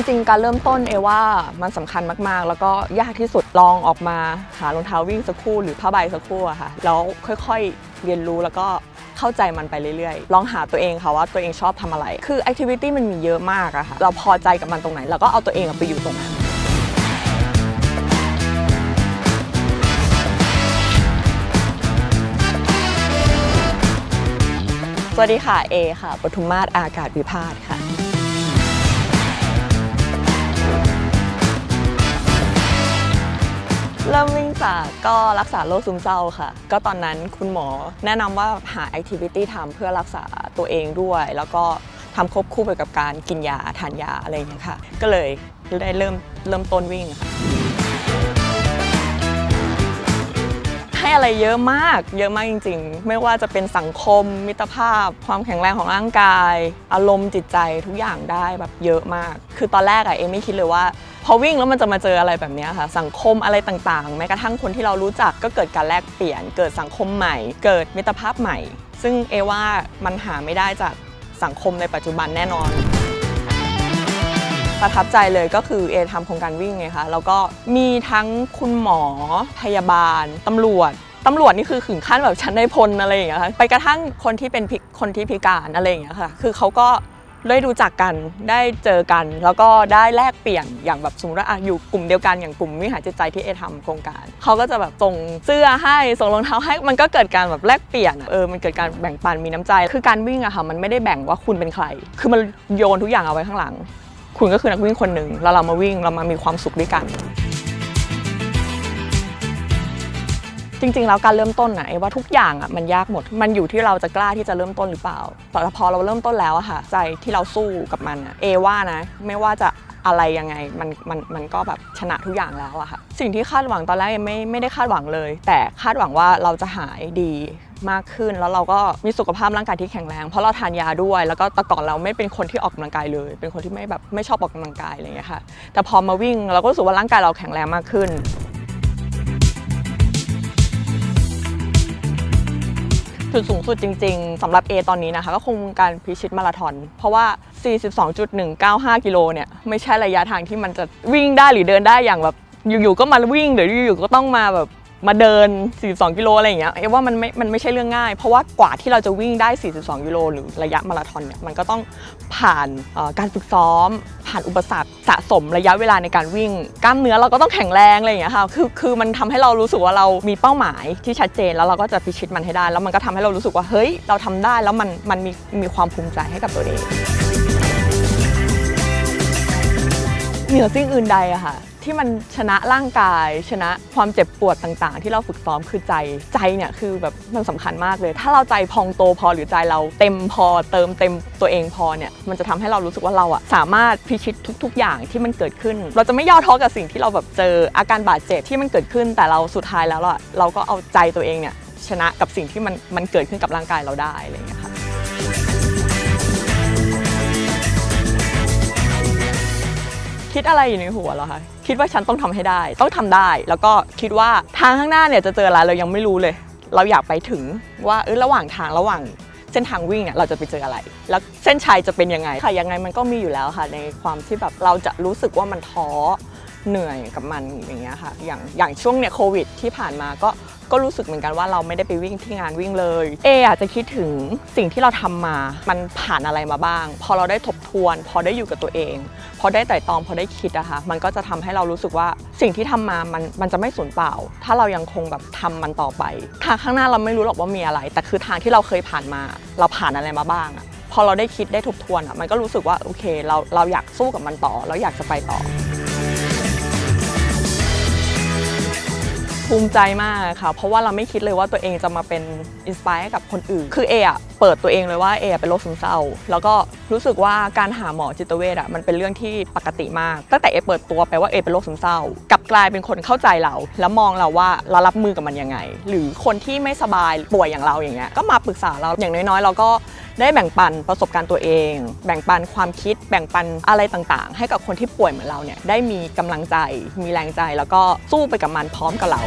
จริงๆ การเริ่มต้นเอว่ามันสำคัญมากๆ แล้วก็ยากที่สุดลองออกมาหารองเท้าวิ่งสักคู่หรือผ้าใบสักคู่อะค่ะแล้วค่อยๆเรียนรู้แล้วก็เข้าใจมันไปเรื่อยๆ ลองหาตัวเองค่ะว่าตัวเองชอบทำอะไร คือแอคทิวิตี้มันมีเยอะมากอะค่ะเราพอใจกับมันตรงไหนเราก็เอาตัวเองไปอยู่ตรงนั้นสวัสดีค่ะเอค่ะปทุมมาศอากาศวิพาทค่ะ เริ่มวิ่งจากก็รักษาโรคซึมเศร้าค่ะ ก็ตอนนั้นคุณหมอแนะนำว่าหาแอคทิวิตี้ทำเพื่อรักษาตัวเองด้วย แล้วก็ทำควบคู่ไปกับการกินยาทานยาอะไรอย่างเงี้ยค่ะ ก็เลยได้เริ่มเริ่มต้นวิ่งค่ะ ให้อะไรเยอะมาก เยอะมากจริง ๆ ไม่ว่าจะเป็นสังคม มิตรภาพ ความแข็งแรงของร่างกาย อารมณ์จิตใจทุกอย่างได้แบบเยอะมาก คือตอนแรกอะเอมไม่คิดเลยว่า พอวิ่งแล้วมันจะมาเจออะไรแบบนี้ค่ะ สังคมอะไรต่างๆ แม้กระทั่งคนที่เรารู้จักก็เกิดการแลกเปลี่ยน เกิดสังคมใหม่ เกิดมิตรภาพใหม่ ซึ่งเอว่ามันหาไม่ได้จากสังคมในปัจจุบันแน่นอน ประทับใจเลยก็คือเอทำโครงการวิ่งไงคะแล้วก็มีทั้งคุณหมอพยาบาลตำรวจตำรวจนี่คือถึงขั้นแบบชั้นในพลอะไรอย่างเงี้ยค่ะไปกระทั่งคนที่เป็นคนที่พิการอะไรอย่างเงี้ยค่ะคือเขาก็ได้รู้จักกันได้เจอกัน แล้วก็ได้แลกเปลี่ยนอย่างแบบสมมติว่าอยู่กลุ่มเดียวกันอย่างกลุ่มวิหารจิตใจที่เอทำโครงการเขาก็จะแบบส่งเสื้อให้ส่งรองเท้าให้มันก็เกิดการแบบแลกเปลี่ยนเออมันเกิดการแบ่งปันมีน้ำใจ คือการวิ่งอะค่ะมันไม่ได้แบ่งว่าคุณเป็นใคร คือมันโยนทุกอย่างเอาไว้ข้างหลัง คุณก็คือนักวิ่งคนหนึ่งแล้วเรามาวิ่งเรามามีความสุขด้วยกัน จริงๆ แล้วการเริ่มต้นนะเอว่าทุกอย่างอะมันยากหมด มันอยู่ที่เราจะกล้าที่จะเริ่มต้นหรือเปล่าแต่พอเราเริ่มต้นแล้วอะค่ะ ใจที่เราสู้กับมันอะเอว่านะ ไม่ว่าจะ อะไรยังไงมันมันมันก็แบบชนะทุกอย่างแล้วอะค่ะสิ่งที่คาดหวังตอนแรกไม่ไม่ได้คาดหวังเลย แต่คาดหวังว่าเราจะหายดีมากขึ้นแล้วเราก็มีสุขภาพร่างกายที่แข็งแรง เพราะเราทานยาด้วย แล้วก็แต่ก่อนเราไม่เป็นคนที่ออกกำลังกายเลย เป็นคนที่ไม่แบบไม่ชอบออกกำลังกายอะไรอย่างเงี้ยค่ะแต่พอมาวิ่งเราก็รู้สึกว่าร่างกายเราแข็งแรงมากขึ้น จุดสูงสุดจริง ๆสำหรับ A ตอนนี้นะคะก็คงการพิชิตมาราธอนเพราะว่า 42.195 กิโลเนี่ยไม่ใช่ระยะทางที่มันจะวิ่งได้หรือเดินได้อย่างแบบอยู่ๆก็มาวิ่งหรืออยู่ๆก็ต้องมาแบบ มาเดิน 42 กิโลอะไรอย่างเงี้ยเอว่ามันไม่ มันไม่ใช่เรื่องง่าย เพราะว่ากว่าที่เราจะวิ่งได้ 42 กิโลหรือระยะมาราธอนเนี่ยมันก็ต้องผ่านการฝึกซ้อม ผ่านอุปสรรคสะสมระยะเวลาในการวิ่ง กล้ามเนื้อเราก็ต้องแข็งแรงอะไรอย่างเงี้ยค่ะคือคือมันทำให้เรารู้สึกว่าเรามีเป้าหมายที่ชัดเจนแล้วเราก็จะพิชิตมันให้ได้ แล้วมันก็ทำให้เรารู้สึกว่าเฮ้ยเราทำได้แล้วมันมันมีมีความภูมิใจให้กับตัวเองเหนือสิ่งอื่นใดอะค่ะ ที่มันชนะร่างกาย ชนะความเจ็บปวดต่างๆ ที่เราฝึกซ้อมคือใจใจเนี่ยคือแบบมันสำคัญมากเลย ถ้าเราใจพองโตพอหรือใจเราเต็มพอเติมเต็มตัวเองพอเนี่ยมันจะทำให้เรารู้สึกว่าเราอะสามารถพิชิตทุก ๆ อย่างที่มันเกิดขึ้น เราจะไม่ย่อท้อกับสิ่งที่เราแบบเจออาการบาดเจ็บที่มันเกิดขึ้น แต่เราสุดท้ายแล้วอะเราก็เอาใจตัวเองเนี่ยชนะกับสิ่งที่มันมันเกิดขึ้นกับร่างกายเราได้อะไรอย่างเงี้ยค่ะ คิดอะไรอยู่ในหัวเหรอคะ คิดว่าฉันต้องทำให้ได้ ต้องทำได้ แล้วก็คิดว่าทางข้างหน้าเนี่ยจะเจออะไรเรายังไม่รู้เลย เราอยากไปถึงว่าเออระหว่างทางระหว่างเส้นทางวิ่งเนี่ยเราจะไปเจออะไร แล้วเส้นชัยจะเป็นยังไง ค่ะยังไงมันก็มีอยู่แล้วค่ะ ในความที่แบบเราจะรู้สึกว่ามันท้อ เหนื่อยกับมันอย่างเงี้ยค่ะอย่างอย่างช่วงเนี่ยโควิดที่ผ่านมาก็ก็รู้สึกเหมือนกันว่าเราไม่ได้ไปวิ่งที่งานวิ่งเลย เออาจจะคิดถึงสิ่งที่เราทำมา มันผ่านอะไรมาบ้าง พอเราได้ทบทวน พอได้อยู่กับตัวเอง พอได้ไต่ตอง พอได้คิดอะคะ มันก็จะทำให้เรารู้สึกว่าสิ่งที่ทำมา มันมันจะไม่สูญเปล่า ถ้าเรายังคงแบบทำมันต่อไป ทางข้างหน้าเราไม่รู้หรอกว่ามีอะไร แต่คือทางที่เราเคยผ่านมา เราผ่านอะไรมาบ้างอะพอเราได้คิดได้ทบทวนอะมันก็รู้สึกว่าโอเค เราเราอยากสู้กับมันต่อ เราอยากจะไปต่อ ภูมิใจมากค่ะ เพราะว่าเราไม่คิดเลยว่าตัวเองจะมาเป็นอินสปายให้กับคนอื่น คือเออะ เปิดตัวเองเลยว่าเอเป็นโรคซึมเศร้า แล้วก็รู้สึกว่าการหาหมอจิตเวชอะมันเป็นเรื่องที่ปกติมาก ตั้งแต่เอเปิดตัวไปว่าเอเป็นโรคซึมเศร้ากลับกลายเป็นคนเข้าใจเรา แล้วมองเราว่าเรารับมือกับมันยังไง หรือคนที่ไม่สบายป่วยอย่างเราอย่างเงี้ยก็มาปรึกษาเราอย่างน้อยๆ เราก็ได้แบ่งปันประสบการณ์ตัวเอง แบ่งปันความคิด แบ่งปันอะไรต่างๆ ให้กับคนที่ป่วยเหมือนเราเนี่ยได้มีกำลังใจ มีแรงใจแล้วก็สู้ไปกับมันพร้อมกับเรา